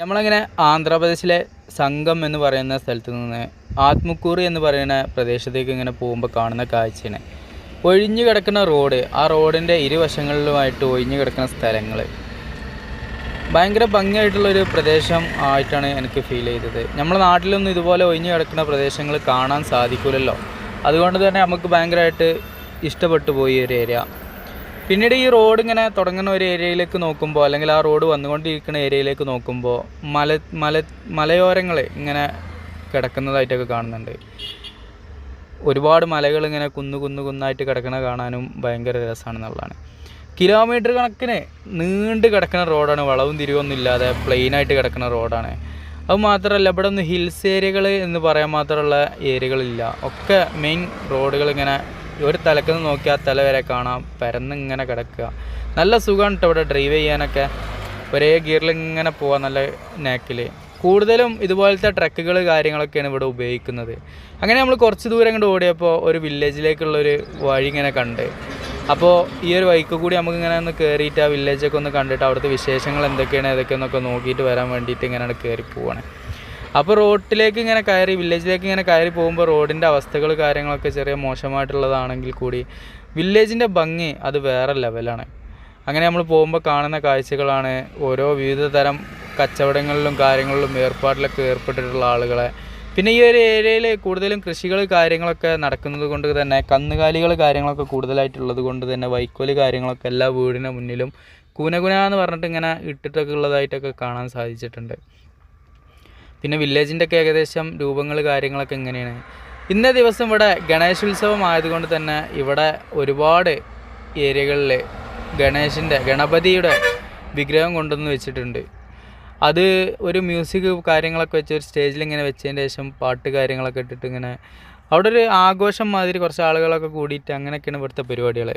നമ്മളങ്ങനെ ആന്ധ്രാപ്രദേശിലെ സംഘം എന്ന് പറയുന്ന സ്ഥലത്ത് നിന്ന് ആത്മക്കൂറി എന്ന് പറയുന്ന പ്രദേശത്തേക്ക് ഇങ്ങനെ പോകുമ്പോൾ കാണുന്ന കാഴ്ചയാണ്. ഒഴിഞ്ഞു കിടക്കുന്ന റോഡ് ആ റോഡിന്റെ ഇരുവശങ്ങളിലുമായിട്ട് ഒഴിഞ്ഞു കിടക്കുന്ന സ്ഥലങ്ങൾ ഭയങ്കര ഭംഗിയായിട്ടുള്ളൊരു പ്രദേശം ആയിട്ടാണ് എനിക്ക് ഫീൽ ചെയ്തത്. നമ്മുടെ നാട്ടിലൊന്നും ഇതുപോലെ ഒഴിഞ്ഞു കിടക്കുന്ന പ്രദേശങ്ങൾ കാണാൻ സാധിക്കില്ലല്ലോ അതുകൊണ്ട് തന്നെ നമുക്ക് ഭയങ്കരമായിട്ട് ഇഷ്ടപ്പെട്ടു പോയി ഒരു ഏരിയ പിന്നീട് ഈ റോഡ് ഇങ്ങനെ തുടങ്ങുന്ന ഒരു ഏരിയയിലേക്ക് നോക്കുമ്പോൾ അല്ലെങ്കിൽ ആ റോഡ് വന്നുകൊണ്ടിരിക്കുന്ന ഏരിയയിലേക്ക് നോക്കുമ്പോൾ മല മല മലയോരങ്ങൾ ഇങ്ങനെ കിടക്കുന്നതായിട്ടൊക്കെ കാണുന്നുണ്ട്. ഒരുപാട് മലകൾ ഇങ്ങനെ കുന്നു കുന്നു കുന്നായിട്ട് കിടക്കണ കാണാനും ഭയങ്കര രസമാണെന്നുള്ളതാണ് കിലോമീറ്റർ കണക്കിന് നീണ്ട് കിടക്കുന്ന റോഡാണ്. വളവും തിരിവൊന്നും ഇല്ലാതെ പ്ലെയിനായിട്ട് കിടക്കുന്ന റോഡാണ്. അത് മാത്രമല്ല ഇവിടെ ഒന്നും ഹിൽസ് ഏരിയകൾ എന്ന് പറയാൻ മാത്രമുള്ള ഏരിയകളില്ല. ഒക്കെ മെയിൻ റോഡുകൾ ഇങ്ങനെ ഒരു തലക്കുന്ന് നോക്കിയാൽ തല വരെ കാണാം പരന്നിങ്ങനെ കിടക്കുക. നല്ല സുഖമാണ് കേട്ടോ ഇവിടെ ഡ്രൈവ് ചെയ്യാനൊക്കെ. ഒരേ ഗിയറിൽ ഇങ്ങനെ പോവാം നല്ല നാക്കിൽ കൂടുതലും ഇതുപോലത്തെ ട്രക്കുകൾ കാര്യങ്ങളൊക്കെയാണ് ഇവിടെ ഉപയോഗിക്കുന്നത്. അങ്ങനെ നമ്മൾ കുറച്ച് ദൂരം ഇങ്ങോട്ട് ഓടിയപ്പോൾ ഒരു വില്ലേജിലേക്കുള്ളൊരു വഴി ഇങ്ങനെ കണ്ട്. അപ്പോൾ ഈ ഒരു വഴിക്ക് കൂടി നമുക്ക് ഇങ്ങനെ ഒന്ന് കയറിയിട്ട് ആ വില്ലേജൊക്കെ ഒന്ന് കണ്ടിട്ട് അവിടുത്തെ വിശേഷങ്ങൾ എന്തൊക്കെയാണ് ഏതൊക്കെയെന്നൊക്കെ നോക്കിയിട്ട് വരാൻ വേണ്ടിയിട്ട് ഇങ്ങനെയാണ് കയറി പോവാണ്. അപ്പോൾ റോട്ടിലേക്ക് ഇങ്ങനെ കയറി വില്ലേജിലേക്ക് ഇങ്ങനെ കയറി പോകുമ്പോൾ റോഡിന്റെ അവസ്ഥകൾ കാര്യങ്ങളൊക്കെ ചെറിയ മോശമായിട്ടുള്ളതാണെങ്കിൽ കൂടി വില്ലേജിന്റെ ഭംഗി അത് വേറെ ലെവലാണ്. അങ്ങനെ നമ്മൾ പോകുമ്പോൾ കാണുന്ന കാഴ്ചകളാണ് ഓരോ വിവിധ തരം കച്ചവടങ്ങളിലും കാര്യങ്ങളിലും ഏർപ്പാടിലൊക്കെ ഏർപ്പെട്ടിട്ടുള്ള ആളുകളെ. പിന്നെ ഈ ഒരു ഏരിയയിൽ കൂടുതലും കൃഷികൾ കാര്യങ്ങളൊക്കെ നടക്കുന്നത് കൊണ്ട് തന്നെ കന്നുകാലികൾ കാര്യങ്ങളൊക്കെ കൂടുതലായിട്ടുള്ളത് കൊണ്ട് തന്നെ വൈക്കോൽ കാര്യങ്ങളൊക്കെ എല്ലാ വീടിന് മുന്നിലും കൂനകുന എന്ന് പറഞ്ഞിട്ട് ഇങ്ങനെ ഇട്ടിട്ടൊക്കെ ഉള്ളതായിട്ടൊക്കെ കാണാൻ സാധിച്ചിട്ടുണ്ട്. പിന്നെ വില്ലേജിന്റെ ഒക്കെ ഏകദേശം രൂപങ്ങൾ കാര്യങ്ങളൊക്കെ എങ്ങനെയാണ്? ഇന്ന ദിവസം ഇവിടെ ഗണേശ ഉത്സവം ആയതുകൊണ്ട് തന്നെ ഇവിടെ ഒരുപാട് ഏരിയകളിൽ ഗണേശന്റെ ഗണപതിയുടെ വിഗ്രഹം കൊണ്ടുവന്ന് വെച്ചിട്ടുണ്ട്. അത് ഒരു മ്യൂസിക് കാര്യങ്ങളൊക്കെ വെച്ച് ഒരു സ്റ്റേജിൽ ഇങ്ങനെ വെച്ചതിന് ശേഷം പാട്ട് കാര്യങ്ങളൊക്കെ ഇട്ടിട്ട് ഇങ്ങനെ അവിടെ ഒരു ആഘോഷം മാതിരി കുറച്ച് ആളുകളൊക്കെ കൂടിയിട്ട് അങ്ങനെയൊക്കെയാണ് ഇവിടുത്തെ പരിപാടികൾ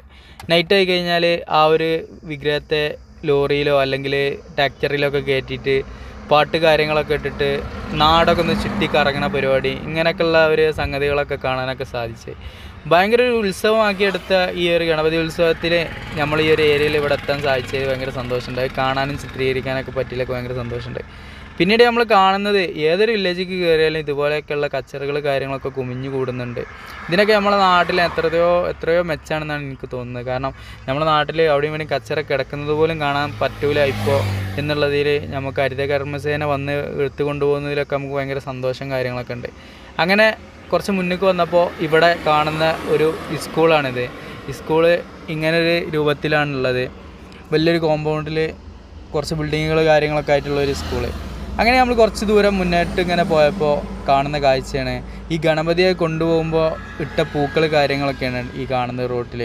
നൈറ്റ് ആയി കഴിഞ്ഞാൽ ആ ഒരു വിഗ്രഹത്തെ ലോറിയിലോ അല്ലെങ്കിൽ ട്രാക്ടറിലോ ഒക്കെ കയറ്റിയിട്ട് പാട്ട് കാര്യങ്ങളൊക്കെ ഇട്ടിട്ട് നാടൊക്കെ ഒന്ന് ചുറ്റി കറങ്ങുന്ന പരിപാടി ഇങ്ങനെയൊക്കെയുള്ള ഒരു സംഗതികളൊക്കെ കാണാനൊക്കെ സാധിച്ചു. ഭയങ്കര ഒരു ഉത്സവമാക്കിയെടുത്ത ഈ ഒരു ഗണപതി ഉത്സവത്തിൽ നമ്മൾ ഈ ഒരു ഏരിയയിൽ ഇവിടെ എത്താൻ സാധിച്ചത് ഭയങ്കര സന്തോഷമുണ്ട്. കാണാനും ചിത്രീകരിക്കാനൊക്കെ പറ്റിയില്ലൊക്കെ ഭയങ്കര സന്തോഷമുണ്ട്. പിന്നീട് നമ്മൾ കാണുന്നത് ഏതൊരു വില്ലേജിലേക്ക് കയറിയാലും ഇതുപോലെയൊക്കെയുള്ള കച്ചറുകൾ കാര്യങ്ങളൊക്കെ കുമിഞ്ഞു കൂടുന്നുണ്ട്. ഇതിനൊക്കെ നമ്മുടെ നാട്ടിൽ എത്രയോ എത്രയോ മെച്ചാണെന്നാണ് എനിക്ക് തോന്നുന്നത്. കാരണം നമ്മുടെ നാട്ടിൽ അവിടെയും വേണ്ടി കച്ചറ കിടക്കുന്നത് പോലും കാണാൻ പറ്റൂല ഇപ്പോൾ എന്നുള്ളതിൽ നമുക്ക് ഹരിത കർമ്മസേന വന്ന് എടുത്തു കൊണ്ടുപോകുന്നതിലൊക്കെ നമുക്ക് ഭയങ്കര സന്തോഷം കാര്യങ്ങളൊക്കെ ഉണ്ട്. അങ്ങനെ കുറച്ച് മുന്നേക്ക് വന്നപ്പോൾ ഇവിടെ കാണുന്ന ഒരു സ്കൂളാണിത് സ്കൂൾ ഇങ്ങനൊരു രൂപത്തിലാണുള്ളത്. വലിയൊരു കോമ്പൗണ്ടിൽ കുറച്ച് ബിൽഡിങ്ങുകൾ കാര്യങ്ങളൊക്കെ ആയിട്ടുള്ള ഒരു സ്കൂൾ അങ്ങനെ നമ്മൾ കുറച്ച് ദൂരം മുന്നോട്ട് ഇങ്ങനെ പോയപ്പോൾ കാണുന്ന കാഴ്ചയാണ്. ഈ ഗണപതിയെ കൊണ്ടുപോകുമ്പോൾ ഇട്ട പൂക്കൾ കാര്യങ്ങളൊക്കെയാണ് ഈ കാണുന്ന റോട്ടിൽ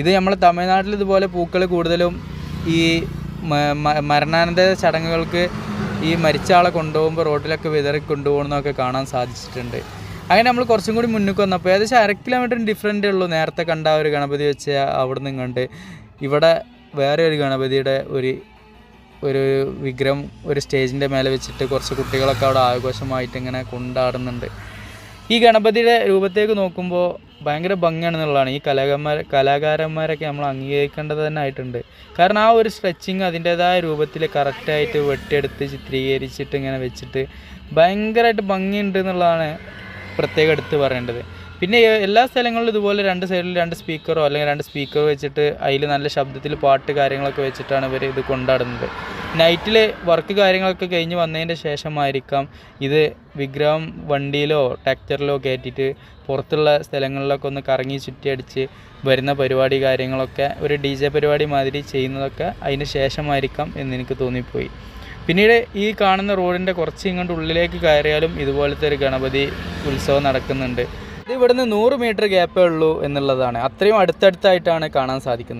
ഇത് നമ്മൾ തമിഴ്നാട്ടിൽ ഇതുപോലെ പൂക്കൾ കൂടുതലും ഈ മരണാനന്തര ചടങ്ങുകൾക്ക് ഈ മരിച്ച ആളെ കൊണ്ടുപോകുമ്പോൾ റോഡിലൊക്കെ വിതറി കൊണ്ടുപോകണമെന്നൊക്കെ കാണാൻ സാധിച്ചിട്ടുണ്ട്. അങ്ങനെ നമ്മൾ കുറച്ചും കൂടി മുന്നിൽ വന്നപ്പോൾ ഏകദേശം അര കിലോമീറ്ററിന് ഡിഫറന്റേ ഉള്ളൂ. നേരത്തെ കണ്ട ഒരു ഗണപതി വെച്ച് അവിടെ നിന്ന് കണ്ട് ഇവിടെ വേറെ ഒരു ഗണപതിയുടെ ഒരു ഒരു വിഗ്രഹം ഒരു സ്റ്റേജിന്റെ മേലെ വെച്ചിട്ട് കുറച്ച് കുട്ടികളൊക്കെ അവിടെ ആഘോഷമായിട്ട് ഇങ്ങനെ കൊണ്ടാടുന്നുണ്ട്. ഈ ഗണപതിയുടെ രൂപത്തേക്ക് നോക്കുമ്പോൾ ഭയങ്കര ഭംഗിയാണെന്നുള്ളതാണ്. ഈ കലാകാരന്മാർ കലാകാരന്മാരൊക്കെ നമ്മൾ അംഗീകരിക്കേണ്ടത് തന്നെ ആയിട്ടുണ്ട്. കാരണം ആ ഒരു സ്ട്രെച്ചിങ് അതിന്റേതായ രൂപത്തിൽ കറക്റ്റായിട്ട് വെട്ടിയെടുത്ത് ചിത്രീകരിച്ചിട്ട് ഇങ്ങനെ വെച്ചിട്ട് ഭയങ്കരമായിട്ട് ഭംഗിയുണ്ട് എന്നുള്ളതാണ് പ്രത്യേകം എടുത്ത് പറയേണ്ടത്. പിന്നെ എല്ലാ സ്ഥലങ്ങളിലും ഇതുപോലെ രണ്ട് സൈഡിൽ രണ്ട് സ്പീക്കറോ അല്ലെങ്കിൽ രണ്ട് സ്പീക്കർ വെച്ചിട്ട് അതിൽ നല്ല ശബ്ദത്തിൽ പാട്ട് കാര്യങ്ങളൊക്കെ വെച്ചിട്ടാണ് ഇവർ ഇത് കൊണ്ടാടുന്നത്. നൈറ്റിൽ വർക്ക് കാര്യങ്ങളൊക്കെ കഴിഞ്ഞ് വന്നതിന്റെ ശേഷമായിരിക്കാം ഇത് വിഗ്രഹം വണ്ടിയിലോ ട്രാക്ടറിലോ കയറ്റിയിട്ട് പുറത്തുള്ള സ്ഥലങ്ങളിലൊക്കെ ഒന്ന് കറങ്ങി ചുറ്റിയടിച്ച് വരുന്ന പരിപാടി കാര്യങ്ങളൊക്കെ ഒരു ഡി ജെ പരിപാടി മാതിരി ചെയ്യുന്നതൊക്കെ അതിന് ശേഷമായിരിക്കാം എന്ന് എനിക്ക് തോന്നിപ്പോയി. പിന്നീട് ഈ കാണുന്ന റോഡിന്റെ കുറച്ച് ഇങ്ങോട്ട് ഉള്ളിലേക്ക് കയറിയാലും ഇതുപോലത്തെ ഒരു ഗണപതി ഉത്സവം നടക്കുന്നുണ്ട്. ഇത് ഇവിടുന്ന് നൂറ് മീറ്റർ ഗ്യാപ്പേ ഉള്ളൂ എന്നുള്ളതാണ്. അത്രയും അടുത്തടുത്തായിട്ടാണ് കാണാൻ സാധിക്കുന്നത്.